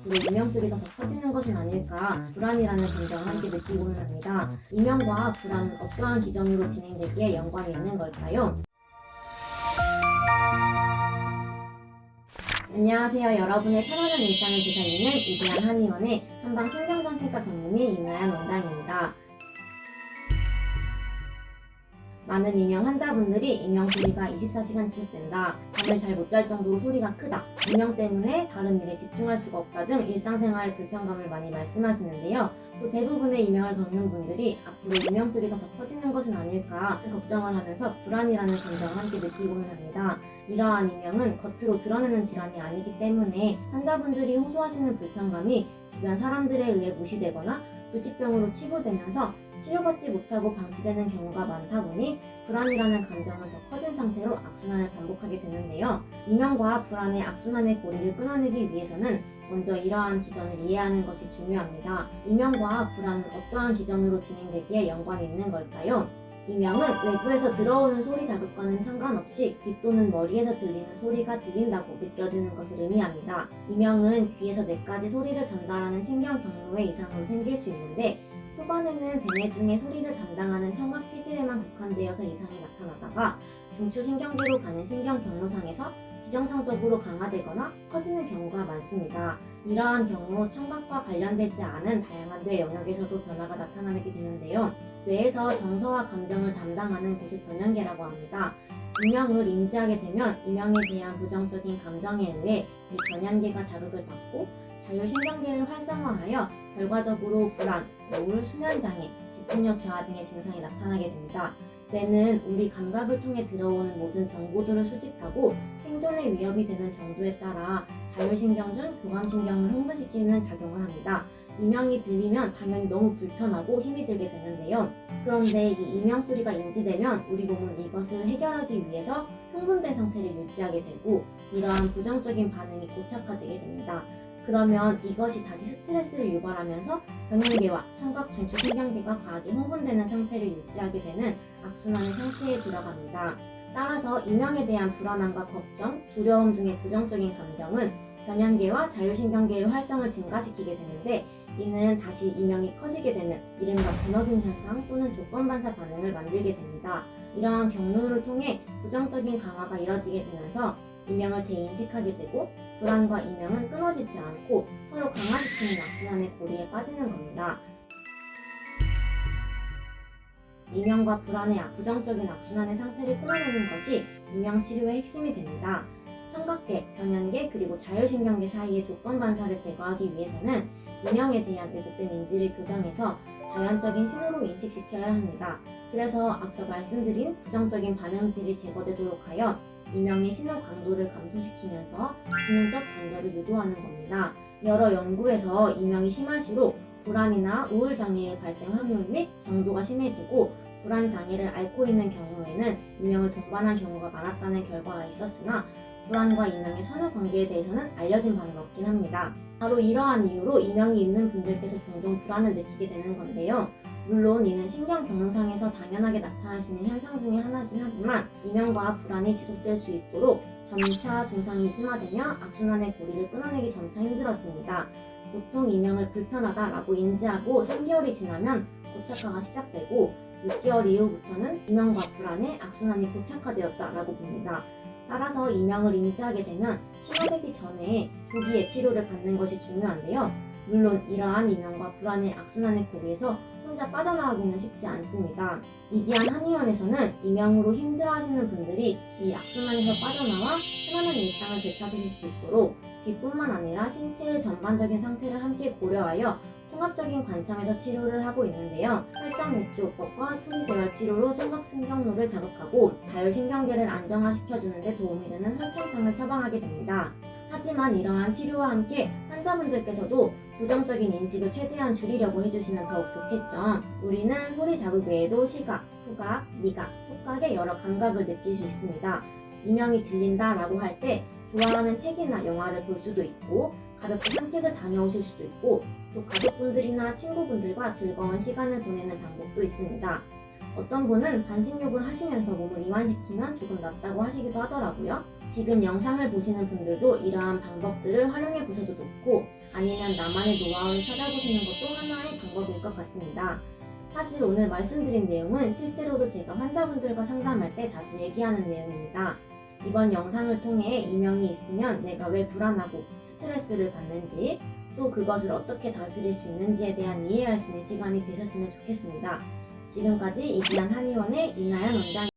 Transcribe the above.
앞으로 이명 소리가 더 커지는 것은 아닐까 불안이라는 감정을 함께 느끼고는 합니다. 이명과 불안은 어떠한 기전으로 진행되기에 연관이 있는 걸까요? 안녕하세요. 여러분의 편안한 일상을 되살리는 이대한 한의원의 한방 신경정신과 전문의 이나연 원장입니다. 많은 이명 환자분들이 이명 소리가 24시간 지속된다, 잠을 잘 못 잘 정도로 소리가 크다, 이명 때문에 다른 일에 집중할 수가 없다 등 일상생활의 불편감을 많이 말씀하시는데요. 또 대부분의 이명을 겪는 분들이 앞으로 이명 소리가 더 커지는 것은 아닐까 걱정을 하면서 불안이라는 감정을 함께 느끼고는 합니다. 이러한 이명은 겉으로 드러내는 질환이 아니기 때문에 환자분들이 호소하시는 불편감이 주변 사람들에 의해 무시되거나 불치병으로 치부되면서 치료받지 못하고 방치되는 경우가 많다 보니 불안이라는 감정은 더 커진 상태로 악순환을 반복하게 되는데요. 이명과 불안의 악순환의 고리를 끊어내기 위해서는 먼저 이러한 기전을 이해하는 것이 중요합니다. 이명과 불안은 어떠한 기전으로 진행되기에 연관이 있는 걸까요? 이명은 외부에서 들어오는 소리 자극과는 상관없이 귀 또는 머리에서 들리는 소리가 들린다고 느껴지는 것을 의미합니다. 이명은 귀에서 뇌까지 소리를 전달하는 신경 경로의 이상으로 생길 수 있는데 초반에는 대뇌 중에 소리를 담당하는 청각 피질에만 국한되어서 이상이 나타나다가 중추신경계로 가는 신경 경로상에서 비정상적으로 강화되거나 커지는 경우가 많습니다. 이러한 경우 청각과 관련되지 않은 다양한 뇌 영역에서도 변화가 나타나게 되는데요. 뇌에서 정서와 감정을 담당하는 곳을 변연계라고 합니다. 이명을 인지하게 되면 이명에 대한 부정적인 감정에 의해 이 변연계가 자극을 받고 자율신경계를 활성화하여 결과적으로 불안, 우울, 수면장애, 집중력 저하 등의 증상이 나타나게 됩니다. 뇌는 우리 감각을 통해 들어오는 모든 정보들을 수집하고 생존에 위협이 되는 정도에 따라 자율신경중 교감신경을 흥분시키는 작용을 합니다. 이명이 들리면 당연히 너무 불편하고 힘이 들게 되는데요. 그런데 이 이명 소리가 인지되면 우리 몸은 이것을 해결하기 위해서 흥분된 상태를 유지하게 되고 이러한 부정적인 반응이 고착화되게 됩니다. 그러면 이것이 다시 스트레스를 유발하면서 변형계와 청각 중추 신경계가 과하게 흥분되는 상태를 유지하게 되는 악순환의 상태에 들어갑니다. 따라서 이명에 대한 불안함과 걱정, 두려움 등의 부정적인 감정은 변형계와 자율신경계의 활성을 증가시키게 되는데 이는 다시 이명이 커지게 되는 이른바 변어균 현상 또는 조건반사 반응을 만들게 됩니다. 이러한 경로를 통해 부정적인 강화가 이뤄지게 되면서 이명을 재인식하게 되고 불안과 이명은 끊어지지 않고 서로 강화시키는 악순환의 고리에 빠지는 겁니다. 이명과 불안의 부정적인 악순환의 상태를 끊어내는 것이 이명 치료의 핵심이 됩니다. 청각계, 변연계, 그리고 자율신경계 사이의 조건 반사를 제거하기 위해서는 이명에 대한 왜곡된 인지를 교정해서 자연적인 신호로 인식시켜야 합니다. 그래서 앞서 말씀드린 부정적인 반응들이 제거되도록 하여 이명의 신호 강도를 감소시키면서 기능적 단절을 유도하는 겁니다. 여러 연구에서 이명이 심할수록 불안이나 우울 장애의 발생 확률 및 정도가 심해지고 불안 장애를 앓고 있는 경우에는 이명을 동반한 경우가 많았다는 결과가 있었으나 불안과 이명의 선후 관계에 대해서는 알려진 바는 없긴 합니다. 바로 이러한 이유로 이명이 있는 분들께서 종종 불안을 느끼게 되는 건데요. 물론 이는 신경 경로상에서 당연하게 나타날 수 있는 현상 중의 하나긴 하지만 이명과 불안이 지속될 수 있도록 점차 증상이 심화되며 악순환의 고리를 끊어내기 점차 힘들어집니다. 보통 이명을 불편하다라고 인지하고 3개월이 지나면 고착화가 시작되고 6개월 이후부터는 이명과 불안의 악순환이 고착화되었다라고 봅니다. 따라서 이명을 인지하게 되면 심화되기 전에 조기에 치료를 받는 것이 중요한데요. 물론 이러한 이명과 불안의 악순환의 고리에서 혼자 빠져나가기는 쉽지 않습니다. 이비안 한의원에서는 이명으로 힘들어하시는 분들이 이 악순환에서 빠져나와 편안한 일상을 되찾으실 수 있도록 귀뿐만 아니라 신체의 전반적인 상태를 함께 고려하여 통합적인 관점에서 치료를 하고 있는데요. 맥주호법과 초리재활 치료로 청각 신경로를 자극하고 자율신경계를 안정화시켜주는데 도움이 되는 혈청탕을 처방하게 됩니다. 하지만 이러한 치료와 함께 환자분들께서도 부정적인 인식을 최대한 줄이려고 해주시면 더욱 좋겠죠. 우리는 소리 자극 외에도 시각, 후각, 미각, 촉각의 여러 감각을 느낄 수 있습니다. 이명이 들린다 라고 할 때 좋아하는 책이나 영화를 볼 수도 있고 가볍게 산책을 다녀오실 수도 있고 또 가족분들이나 친구분들과 즐거운 시간을 보내는 방법도 있습니다. 어떤 분은 반식욕을 하시면서 몸을 이완시키면 조금 낫다고 하시기도 하더라고요. 지금 영상을 보시는 분들도 이러한 방법들을 활용해 보셔도 좋고 아니면 나만의 노하우를 찾아보시는 것도 하나의 방법일 것 같습니다. 사실 오늘 말씀드린 내용은 실제로도 제가 환자분들과 상담할 때 자주 얘기하는 내용입니다. 이번 영상을 통해 이명이 있으면 내가 왜 불안하고 스트레스를 받는지 또 그것을 어떻게 다스릴 수 있는지에 대한 이해할 수 있는 시간이 되셨으면 좋겠습니다. 지금까지 이기한 한의원의 이나연 원장이었습니다.